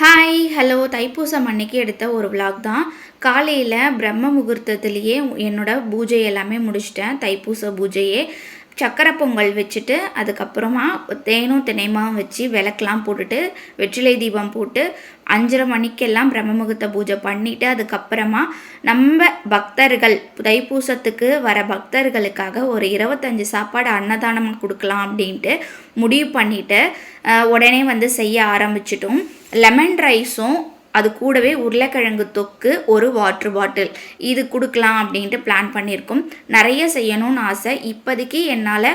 Hi hello Thaipusam அன்னைக்கு எடுத்த ஒரு விளாக் தான். காலையில் பிரம்ம முகூர்த்தத்துலேயே என்னோட பூஜை எல்லாமே முடிச்சிட்டேன். தைப்பூச பூஜையே. சக்கரை பொங்கல் வச்சுட்டு அதுக்கப்புறமா தேனும் தினைமாவும் வச்சு விளக்கெலாம் போட்டுட்டு வெற்றிலை தீபம் போட்டு அஞ்சரை மணிக்கெல்லாம் பிரம்ம முகூர்த்த பூஜை பண்ணிவிட்டு அதுக்கப்புறமா நம்ம பக்தர்கள் தைப்பூசத்துக்கு வர பக்தர்களுக்காக ஒரு இருபத்தஞ்சி சாப்பாடு அன்னதானமாக கொடுக்கலாம் அப்படின்ட்டு முடிவு பண்ணிவிட்டு உடனே வந்து செய்ய ஆரம்பிச்சிட்டோம். லெமன் ரைஸும் அது கூடவே உருளைக்கிழங்கு தொக்கு ஒரு வாட்ரு பாட்டில் இது கொடுக்கலாம் அப்படின்ட்டு பிளான் பண்ணியிருக்கோம். நிறைய செய்யணும்னு ஆசை. இப்போதைக்கு என்னால்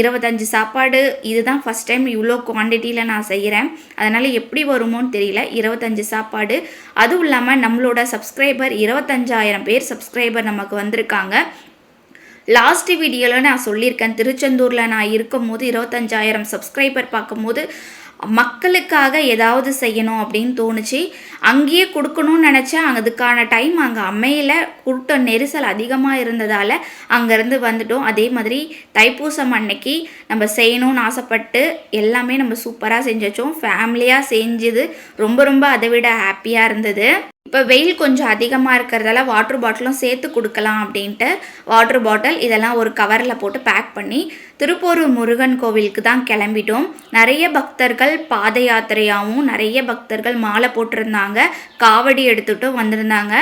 இருபத்தஞ்சி சாப்பாடு இதுதான் ஃபஸ்ட் டைம் இவ்வளோ குவான்டிட்டியில் நான் செய்கிறேன் அதனால் எப்படி வருமோன்னு தெரியல. இருபத்தஞ்சி சாப்பாடு. அதுவும் இல்லாமல் நம்மளோட சப்ஸ்கிரைபர் இருபத்தஞ்சாயிரம் பேர் சப்ஸ்கிரைபர் நமக்கு வந்திருக்காங்க. லாஸ்ட் வீடியோவில் நான் சொல்லியிருக்கேன். திருச்செந்தூரில் நான் இருக்கும்போது இருபத்தஞ்சாயிரம் சப்ஸ்கிரைபர் பார்க்கும்போது மக்களுக்காக ஏதாவது செய்யணும் அப்படின்னு தோணுச்சு. அங்கேயே கொடுக்கணும்னு நினச்சேன் அதுக்கான டைம் அங்கே அமையல. கூட்டம் நெரிசல் அதிகமாக இருந்ததால் அங்கேருந்து வந்துட்டோம். அதே மாதிரி தைப்பூசம் அன்னைக்கு நம்ம செய்யணும்னு ஆசைப்பட்டு எல்லாமே நம்ம சூப்பராக செஞ்சு வச்சோம். ஃபேமிலியாக செஞ்சது. ரொம்ப ரொம்ப அதை விட ஹாப்பியாக இருந்தது. இப்போ வெயில் கொஞ்சம் அதிகமாக இருக்கிறதால வாட்ரு பாட்டிலும் சேர்த்து கொடுக்கலாம் அப்படின்ட்டு வாட்ரு பாட்டில் இதெல்லாம் ஒரு கவரில் போட்டு பேக் பண்ணி திருப்போரூர் முருகன் கோவிலுக்கு தான் கிளம்பிட்டோம். நிறைய பக்தர்கள் பாத யாத்திரையாகவும் நிறைய பக்தர்கள் மாலை போட்டிருந்தாங்க. காவடி எடுத்துகிட்டும் வந்திருந்தாங்க.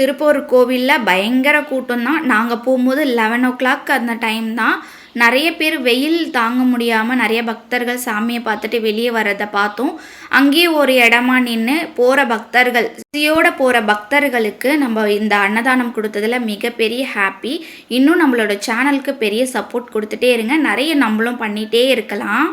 திருப்போரூர் கோவிலில் பயங்கர கூட்டம் தான். நாங்கள் போகும்போது லெவன் ஓ கிளாக் அந்த டைம் தான் நிறைய பேர் வெயில் தாங்க முடியாமல் நிறைய பக்தர்கள் சாமியை பார்த்துட்டு வெளியே வர்றதை பார்த்தோம். அங்கேயே ஒரு இடமா நின்று போகிற பக்தர்கள் சியோட போகிற பக்தர்களுக்கு நம்ம இந்த அன்னதானம் கொடுத்ததுல மிகப்பெரிய ஹாப்பி இன்னும் நம்மளோட சேனலுக்கு பெரிய சப்போர்ட் கொடுத்துட்டே இருங்க. நிறைய நம்மளும் பண்ணிகிட்டே இருக்கலாம்.